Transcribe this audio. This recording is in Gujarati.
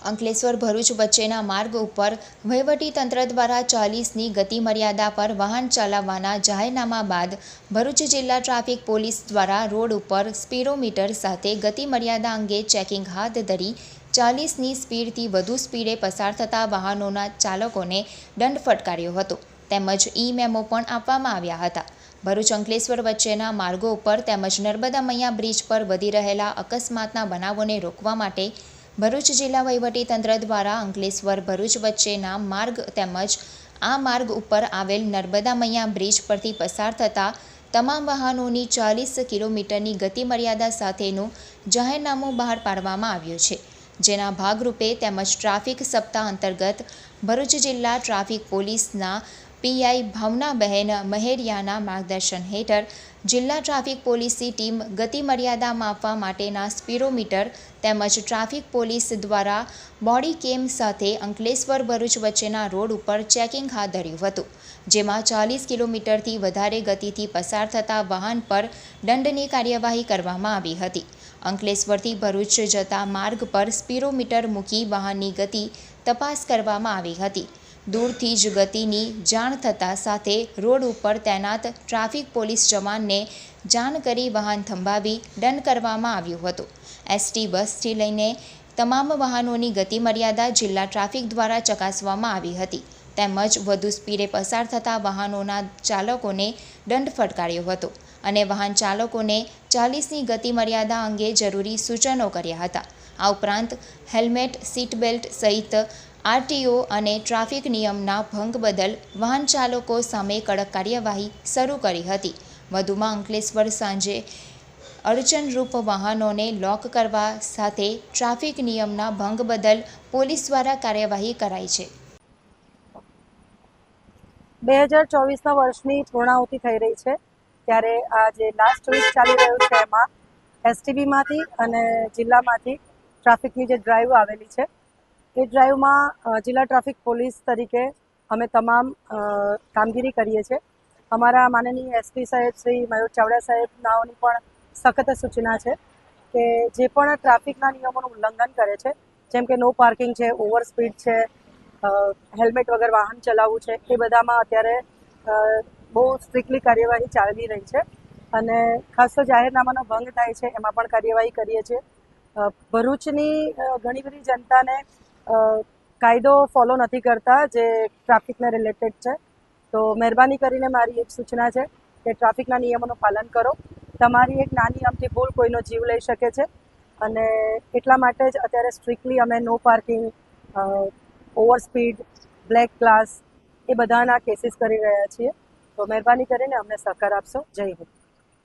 અંકલેશ્વર ભરૂચ વચ્ચેના માર્ગ ઉપર તંત્ર દ્વારા ચાલીસની ગતિ મર્યાદા પર વાહન ચલાવવાના જાહેરનામા બાદ ભરૂચ જિલ્લા ટ્રાફિક પોલીસ દ્વારા રોડ ઉપર સ્પીડોમીટર સાથે ગતિ મર્યાદા અંગે ચેકિંગ હાથ ધરી ચાલીસની સ્પીડથી વધુ સ્પીડે પસાર થતા વાહનોના ચાલકોને દંડ ફટકાર્યો હતો. તેમજ ઈ મેમો પણ આપવામાં આવ્યા હતા. ભરૂચ અંકલેશ્વર વચ્ચેના માર્ગો ઉપર તેમજ નર્મદા મૈયા બ્રિજ પર વધી રહેલા અકસ્માતના બનાવોને રોકવા માટે ભરૂચ જિલ્લા વહીવટીતંત્ર દ્વારા અંકલેશ્વર ભરૂચ વચ્ચેના માર્ગ તેમજ આ માર્ગ ઉપર આવેલ નર્મદા મૈયા બ્રિજ પરથી પસાર થતા તમામ વાહનોની ચાલીસ કિલોમીટરની ગતિ મર્યાદા સાથેનું જાહેરનામું બહાર પાડવામાં આવ્યું છે. જેના ભાગરૂપે તેમજ ટ્રાફિક સપ્તાહ અંતર્ગત ભરૂચ જિલ્લા ટ્રાફિક પોલીસના પીઆઈ ભાવનાબહેન મહેરિયાના માર્ગદર્શન હેઠળ જિલ્લા ટ્રાફિક પોલીસની ટીમ ગતિમર્યાદા માપવા માટેના સ્પીરોમીટર તેમજ ટ્રાફિક પોલીસ દ્વારા બોડી કેમ સાથે અંકલેશ્વર ભરૂચ વચ્ચેના રોડ ઉપર ચેકિંગ હાથ ધર્યું હતું, જેમાં ચાલીસ કિલોમીટરથી વધારે ગતિથી પસાર થતા વાહન પર દંડની કાર્યવાહી કરવામાં આવી હતી. અંકલેશ્વરથી ભરૂચ જતા માર્ગ પર સ્પીરોમીટર મૂકી વાહનની ગતિ તપાસ કરવામાં આવી હતી. દૂરથી જ ગતિની જાણ થતાં સાથે રોડ ઉપર તૈનાત ટ્રાફિક પોલીસ જવાનને જાણ કરી વાહન થંભાવી દંડ કરવામાં આવ્યું હતું. એસટી બસથી લઈને તમામ વાહનોની ગતિ મર્યાદા જિલ્લા ટ્રાફિક દ્વારા ચકાસવામાં આવી હતી. તેમજ વધુ સ્પીડે પસાર થતા વાહનોના ચાલકોને દંડ ફટકાર્યો હતો અને વાહન ચાલકોને ચાલીસની ગતિ મર્યાદા અંગે જરૂરી સૂચનો કર્યા હતા. આ ઉપરાંત હેલ્મેટ, સીટ બેલ્ટ સહિત આરટીઓ અને ટ્રાફિક નિયમના ભંગ બદલ વાહન ચાલકો સામે કડક કાર્યવાહી શરૂ કરી હતી. વધુમાં અંકલેશ્વર સાંજે અડચણરૂપ વાહનોને લોક કરવા સાથે ટ્રાફિક નિયમના ભંગ બદલ પોલીસ દ્વારા કાર્યવાહી કરાઈ છે. બે હજાર ચોવીસના વર્ષની પૂર્ણાહુતિ થઈ રહી છે, ત્યારે આ જે લાસ્ટ વીક ચાલી રહ્યું છે એમાં એસટીબીમાંથી અને જિલ્લામાંથી ટ્રાફિકની જે ડ્રાઈવ આવેલી છે એ ડ્રાઈવમાં જિલ્લા ટ્રાફિક પોલીસ તરીકે અમે તમામ કામગીરી કરીએ છીએ. અમારા માનનીય એસપી સાહેબ, શ્રી મયુર ચાવડા સાહેબનાઓની પણ સખત સૂચના છે કે જે પણ ટ્રાફિકના નિયમોનું ઉલ્લંઘન કરે છે, જેમ કે નો પાર્કિંગ છે, ઓવર સ્પીડ છે હેલ્મેટ વગર વાહન ચલાવવું છે, એ બધામાં અત્યારે બહુ સ્ટ્રિક્ટલી કાર્યવાહી ચાલી રહી છે અને ખાસ તો જાહેરનામાનો ભંગ થાય છે, એમાં પણ કાર્યવાહી કરીએ છીએ. ભરૂચની ઘણી બધી જનતાને કાયદો ફોલો નથી કરતા જે ટ્રાફિકને રિલેટેડ છે. તો મહેરબાની કરીને મારી એક સૂચના છે કે ટ્રાફિકના નિયમોનું પાલન કરો. તમારી એક નાની અમથી ભૂલ કોઈનો જીવ લઈ શકે છે અને એટલા માટે જ અત્યારે સ્ટ્રિક્ટલી અમે no parking over speed black glass એ બધાના કેસીસ કરી રહ્યા છીએ. તો મહેરબાની કરીને અમને સહકાર આપશો. જય હિન્દ.